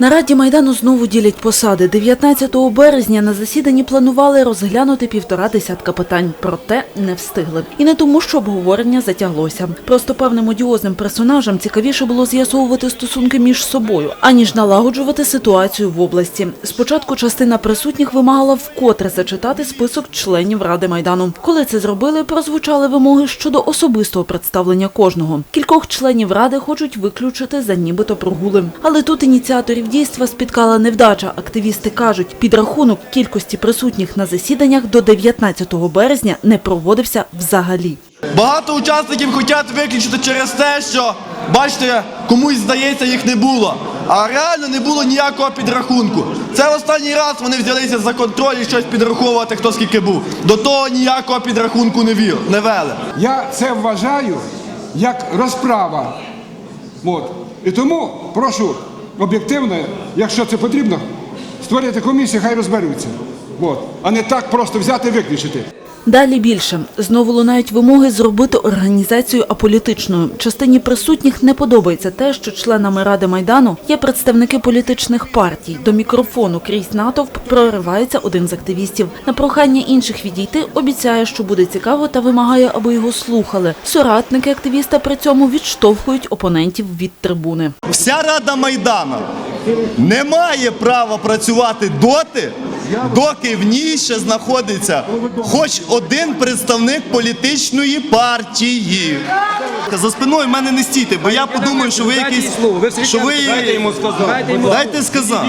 На Раді Майдану знову ділять посади. 19 березня на засіданні планували розглянути півтора десятка питань, проте не встигли. І не тому, що обговорення затяглося. Просто певним одіозним персонажам цікавіше було з'ясовувати стосунки між собою, аніж налагоджувати ситуацію в області. Спочатку частина присутніх вимагала вкотре зачитати список членів Ради Майдану. Коли це зробили, прозвучали вимоги щодо особистого представлення кожного. Кількох членів ради хочуть виключити за нібито прогули. Але тут ініціаторів дійства спіткала невдача. Активісти кажуть, підрахунок кількості присутніх на засіданнях до 19 березня не проводився взагалі. Багато учасників хочуть виключити через те, що бачите, комусь здається, їх не було. А реально не було ніякого підрахунку. Це останній раз вони взялися за контроль і щось підраховувати, хто скільки був. До того ніякого підрахунку не вів, не вели. Я це вважаю як розправа. От. І тому прошу об'єктивно, якщо це потрібно, створити комісію, хай розберуться. От. А не так просто взяти і виключити. Далі більше. Знову лунають вимоги зробити організацію аполітичною. Частині присутніх не подобається те, що членами Ради Майдану є представники політичних партій. До мікрофону крізь натовп проривається один з активістів. На прохання інших відійти обіцяє, що буде цікаво та вимагає, аби його слухали. Соратники активіста при цьому відштовхують опонентів від трибуни. Вся Рада Майдана не має права працювати доти, доки в ній ще знаходиться хоч один представник політичної партії. За спиною в мене не стійте, бо я подумаю, що ви якийсь. Що ви... Дайте йому сказати. Дайте сказати.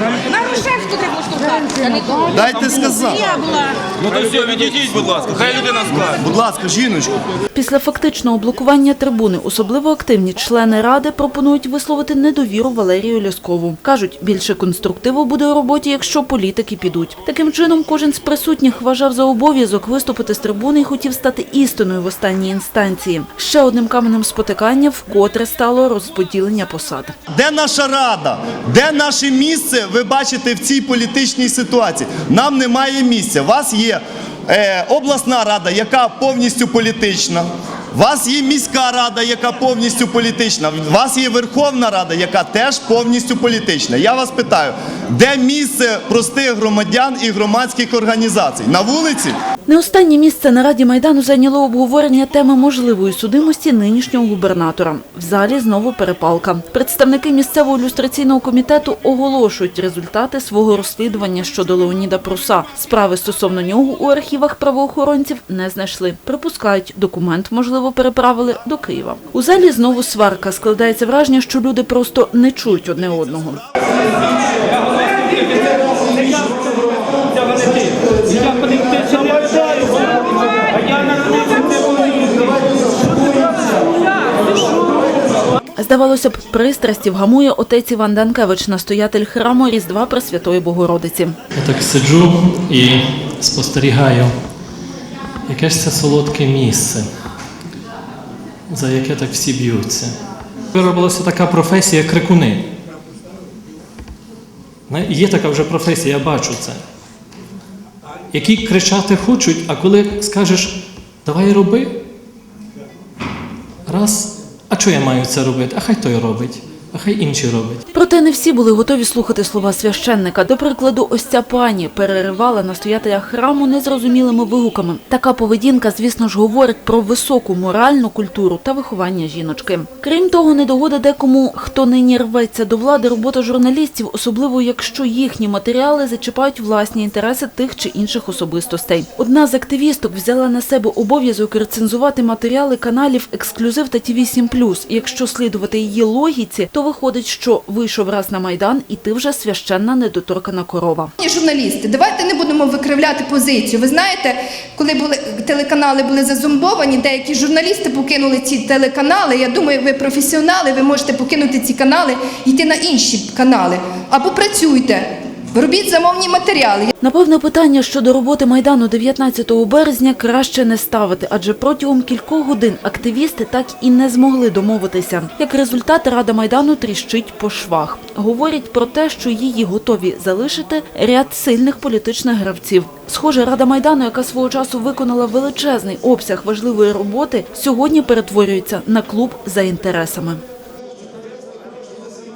На грошах хто треба штовхатися, не. Дайте сказати. Я була. Ну то все, відійдіть, будь ласка, хай людина скаже. Будь ласка, жіночку. Після фактичного блокування трибуни особливо активні члени ради пропонують висловити недовіру Валерію Ляскову. Кажуть, більше конструктиву буде у роботі, якщо політики підуть. Таким чином, кожен з присутніх вважав за обов'язок виступити з трибуни і хотів стати істиною в останній інстанції. Ще одним каменем спотикання вкотре стало розподілення посад. Де наша рада? Де наше місце? Ви бачите в цій політичній ситуації. Нам немає місця. У вас є е, обласна рада, яка повністю політична. У вас є міська рада, яка повністю політична. У вас є Верховна Рада, яка теж повністю політична. Я вас питаю, де місце простих громадян і громадських організацій? На вулиці? Не останнє місце на Раді Майдану зайняло обговорення теми можливої судимості нинішнього губернатора. В залі знову перепалка. Представники місцевого люстраційного комітету оголошують результати свого розслідування щодо Леоніда Пруса. Справи стосовно нього у архівах правоохоронців не знайшли. Припускають, документ, можливо, переправили до Києва. У залі знову сварка. Складається враження, що люди просто не чують одне одного. Здавалося б, пристрасті вгамує отець Іван Данкевич, настоятель храму Різдва Пресвятої Богородиці. Я так сиджу і спостерігаю, яке ж це солодке місце, за яке так всі б'ються. Виробилася така професія крикуни. Є така вже професія, я бачу це. Які кричати хочуть, а коли скажеш давай роби, раз, а що я маю це робити? А хай той робить, а хай інші роблять. Проте не всі були готові слухати слова священника. До прикладу, ось ця пані переривала настоятеля храму незрозумілими вигуками. Така поведінка, звісно ж, говорить про високу моральну культуру та виховання жіночки. Крім того, недогода декому, хто нині рветься до влади, робота журналістів, особливо якщо їхні матеріали зачіпають власні інтереси тих чи інших особистостей. Одна з активісток взяла на себе обов'язок рецензувати матеріали каналів Ексклюзив та ТВ 7 Якщо слідувати її логіці, то виходить, що вийшов раз на майдан, і ти вже священна недоторкана корова. Журналісти, давайте не будемо викривляти позицію. Ви знаєте, коли були телеканали були зазумбовані, деякі журналісти покинули ці телеканали. Я думаю, ви професіонали, ви можете покинути ці канали йти на інші канали. Або працюйте, робіть замовні матеріали. Напевно, питання щодо роботи Майдану 19 березня краще не ставити, адже протягом кількох годин активісти так і не змогли домовитися. Як результат, Рада Майдану тріщить по швах. Говорять про те, що її готові залишити ряд сильних політичних гравців. Схоже, Рада Майдану, яка свого часу виконала величезний обсяг важливої роботи, сьогодні перетворюється на клуб за інтересами.